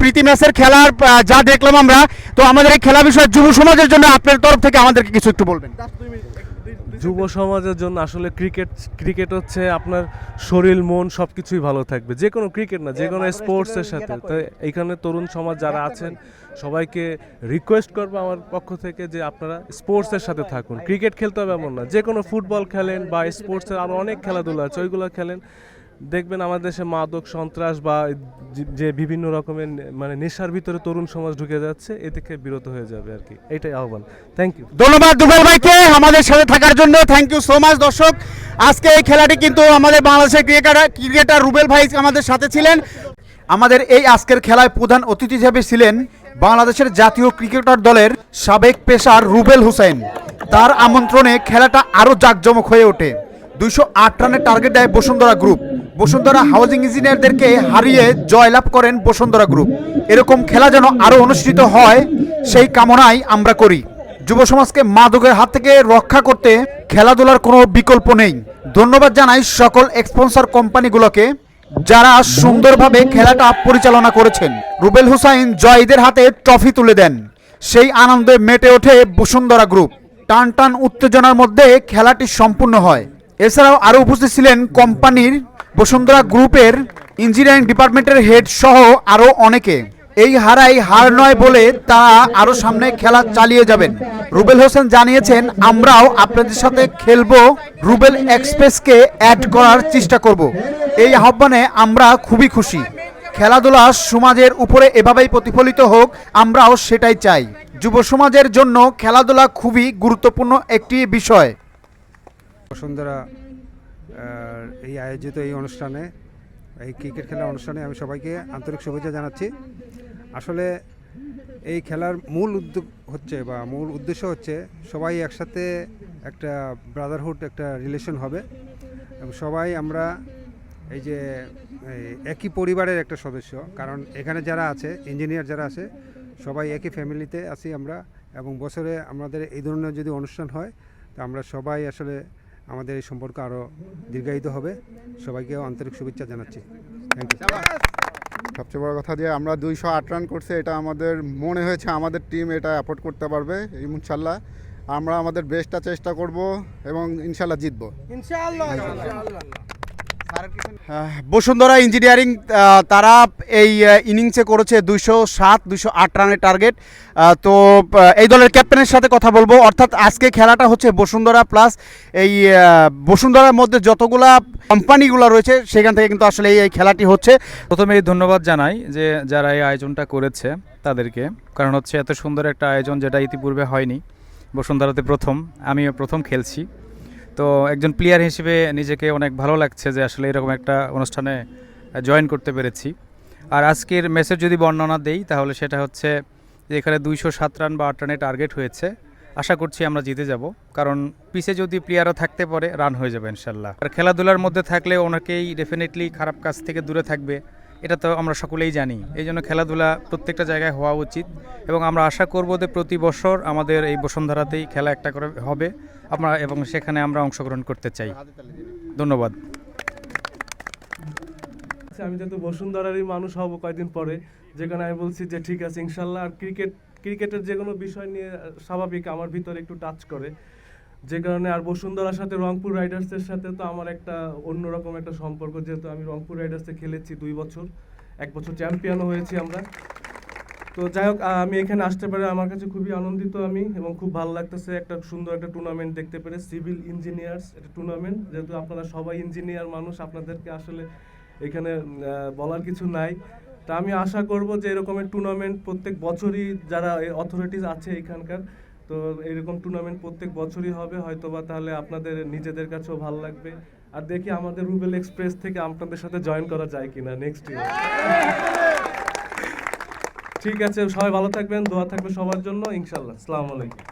প্রীতি ম্যাচের খেলার যা দেখলাম আমরা। তো আমাদের এই খেলা বিষয়ে যুব সমাজের জন্য আপনার তরফ থেকে আমাদেরকে কিছু একটু বলবেন। যুব সমাজের জন্য আসলে ক্রিকেট ক্রিকেট হচ্ছে আপনার শরীর, মন সব কিছুই ভালো থাকবে। যে কোনো ক্রিকেট না, যে কোনো স্পোর্টসের সাথে। তো এইখানে তরুণ সমাজ যারা আছেন, সবাইকে রিকোয়েস্ট করব আমার পক্ষ থেকে যে আপনারা স্পোর্টসের সাথে থাকুন। ক্রিকেট খেলতে হবে এমন না। যে কোনো ফুটবল খেলেন বা স্পোর্টসের আরও অনেক খেলাধুলা আছে, ওইগুলো খেলেন। দেখবেন আমাদের দেশে মাদক, সন্ত্রাস বা যে- বিভিন্ন রকমের মানে নেশার ভিতরে তরুণ সমাজ ঢুকে যাচ্ছে, এ থেকে বিরত হয়ে যাবে আর কি। এটাই আহ্বান। থ্যাংক ইউ ধন্যবাদ দুবেল ভাইকে আমাদের সাথে থাকার জন্য। থ্যাংক ইউ সো মাচ দর্শক। আজকে এই খেলাটি কিন্তু আমাদের বাংলাদেশের ক্রিকেটার ক্রিকেটার রুবেল ভাই আমাদের সাথে ছিলেন। আমাদের এই আজকের খেলায় প্রধান অতিথি হিসেবে ছিলেন বাংলাদেশের জাতীয় ক্রিকেটার দলের সাবেক পেশার রুবেল হোসেন তার আমন্ত্রণে খেলাটা আরও জাঁকজমক হয়ে ওঠে। দুইশো আট রানের টার্গেট দেয় বসুন্ধরা গ্রুপ। বসুন্ধরা হাউজিং ইঞ্জিনিয়ারদেরকে হারিয়ে জয়লাভ করেন বসুন্ধরা গ্রুপ। এরকম খেলা যেন আরও অনুষ্ঠিত হয়, সেই কামনাই আমরা করি। যুব সমাজকে মাদকের হাত থেকে রক্ষা করতে খেলাধুলার কোনো বিকল্প নেই। ধন্যবাদ জানাই সকল স্পন্সর কোম্পানিগুলোকে, যারা সুন্দরভাবে খেলাটা পরিচালনা করেছেন। রুবেল হুসাইন জয়ীদের হাতে ট্রফি তুলে দেন। সেই আনন্দে মেটে ওঠে বসুন্ধরা গ্রুপ। টান টান উত্তেজনার মধ্যে খেলাটি সম্পূর্ণ হয়। এছাড়াও আরও উপস্থিত ছিলেন কোম্পানির বসুন্ধরা গ্রুপের ইঞ্জিনিয়ারিং ডিপার্টমেন্টের হেড সহ আরও অনেকে। এই হারাই হার নয় বলে তারা আরও সামনে খেলা চালিয়ে যাবেন। রুবেল হোসেন জানিয়েছেন, আমরাও আপনাদের সাথে খেলব। রুবেল এক্সপ্রেসকে অ্যাড করার চেষ্টা করব। এই আহ্বানে আমরা খুবই খুশি। খেলাধুলা সমাজের উপরে এভাবেই প্রতিফলিত হোক, আমরাও সেটাই চাই। যুব সমাজের জন্য খেলাধুলা খুবই গুরুত্বপূর্ণ একটি বিষয়। বসুন্ধরা এই আয়োজিত এই অনুষ্ঠানে, এই ক্রিকেট খেলার অনুষ্ঠানে আমি সবাইকে আন্তরিক শুভেচ্ছা জানাচ্ছি। আসলে এই খেলার মূল উদ্যোগ হচ্ছে বা মূল উদ্দেশ্য হচ্ছে সবাই একসাথে একটা ব্রাদারহুড একটা রিলেশন হবে। এবং সবাই আমরা এই যে একই পরিবারের একটা সদস্য, কারণ এখানে যারা আছে ইঞ্জিনিয়ার যারা আছে, সবাই একই ফ্যামিলিতে আছি আমরা। এবং বছরে আমাদের এই ধরনের যদি অনুষ্ঠান হয়, তো আমরা সবাই আসলে আমাদের এই সম্পর্ক আরও দীর্ঘায়িত হবে। সবাইকে আন্তরিক শুভেচ্ছা জানাচ্ছি। থ্যাংক ইউ সবচেয়ে বড় কথা যে আমরা দুইশো আট রান করছে এটা আমাদের মনে হয়েছে আমাদের টিম এটা অ্যাফোর্ড করতে পারবে ইনশাল্লাহ। আমরা আমাদের বেস্টটা চেষ্টা করব এবং ইনশাল্লাহ জিতবো। আহ, বসুন্ধরা ইঞ্জিনিয়ারিং তারা এই ইনিংসে করেছে দুইশো সাত, দুইশো আট রানের টার্গেট। তো এই দলের ক্যাপ্টেনের সাথে কথা বলব। অর্থাৎ আজকে খেলাটা হচ্ছে বসুন্ধরা প্লাস এই বসুন্ধরার মধ্যে যতগুলা কোম্পানিগুলো রয়েছে, সেখান থেকে কিন্তু আসলে এই খেলাটি হচ্ছে। প্রথমে ধন্যবাদ জানাই যে যারা এই আয়োজনটা করেছে তাদেরকে। কারণ হচ্ছে এত সুন্দর একটা আয়োজন যেটা ইতিপূর্বে হয়নি, বসুন্ধরাতে প্রথম, আমিও প্রথম খেলছি। তো একজন প্লেয়ার হিসেবে নিজেকে অনেক ভালো লাগছে যে আসলে এরকম একটা অনুষ্ঠানে জয়েন করতে পেরেছি। আর আজকের ম্যাচের যদি বর্ণনা দেই, তাহলে সেটা হচ্ছে যে এখানে দুইশো সাত রান বা আট রানের টার্গেট হয়েছে। আশা করছি আমরা জিতে যাব। কারণ পিছে যদি প্লেয়ারও থাকতে পারে রান হয়ে যাবে ইনশাল্লাহ। আর খেলাধুলার মধ্যে থাকলে ওনাকেই ডেফিনেটলি খারাপ কাজ থেকে দূরে থাকবে। এটা তো আমরা সকলেই জানি। এই জন্য খেলাধুলা প্রত্যেকটা জায়গায় হওয়া উচিত এবং আমরা আশা করব যে প্রতি বছর আমাদের এই বসুন্ধরাতেই খেলা একটা করে হবে আমরা এবং সেখানে আমরা অংশগ্রহণ করতে চাই। ধন্যবাদ। আচ্ছা, আমি যেহেতু বসুন্ধরারই মানুষ হব কয়েকদিন পরে যেখানে আমি বলছি যে ঠিক আছে ইনশাল্লাহ আর ক্রিকেট ক্রিকেটের যে কোনো বিষয় নিয়ে স্বাভাবিক আমার ভিতরে একটু টাচ করে। যে কারণে আর বসুন্ধরার সাথে রংপুর রাইডার্সের সাথে তো আমার একটা অন্যরকম একটা সম্পর্ক, যেহেতু আমি রংপুর রাইডার্সে খেলেছি দুই বছর, এক বছর চ্যাম্পিয়নও হয়েছি আমরা। তো যাই হোক আমি এখানে আসতে পারে আমার কাছে খুবই আনন্দিত আমি এবং খুব ভালো লাগতেছে একটা সুন্দর একটা টুর্নামেন্ট দেখতে পেরে সিভিল ইঞ্জিনিয়ার্স একটা টুর্নামেন্ট যেহেতু আপনারা সবাই ইঞ্জিনিয়ার মানুষ, আপনাদেরকে আসলে এখানে বলার কিছু নাই। তা আমি আশা করব যে এরকমের টুর্নামেন্ট প্রত্যেক বছরই যারা অথরিটিস আছে এখানকার তো এরকম টুর্নামেন্ট প্রত্যেক বছরই হবে হয়তো বা তাহলে আপনাদের নিজেদের কাছেও ভালো লাগবে। আর দেখি আমাদের রুবেল এক্সপ্রেস থেকে আপনাদের সাথে জয়েন করা যায় কিনা নেক্সট ইয়ার ঠিক আছে, সবাই ভালো থাকবেন, দোয়া থাকবে সবার জন্য ইনশাল্লাহ আসসালামু আলাইকুম।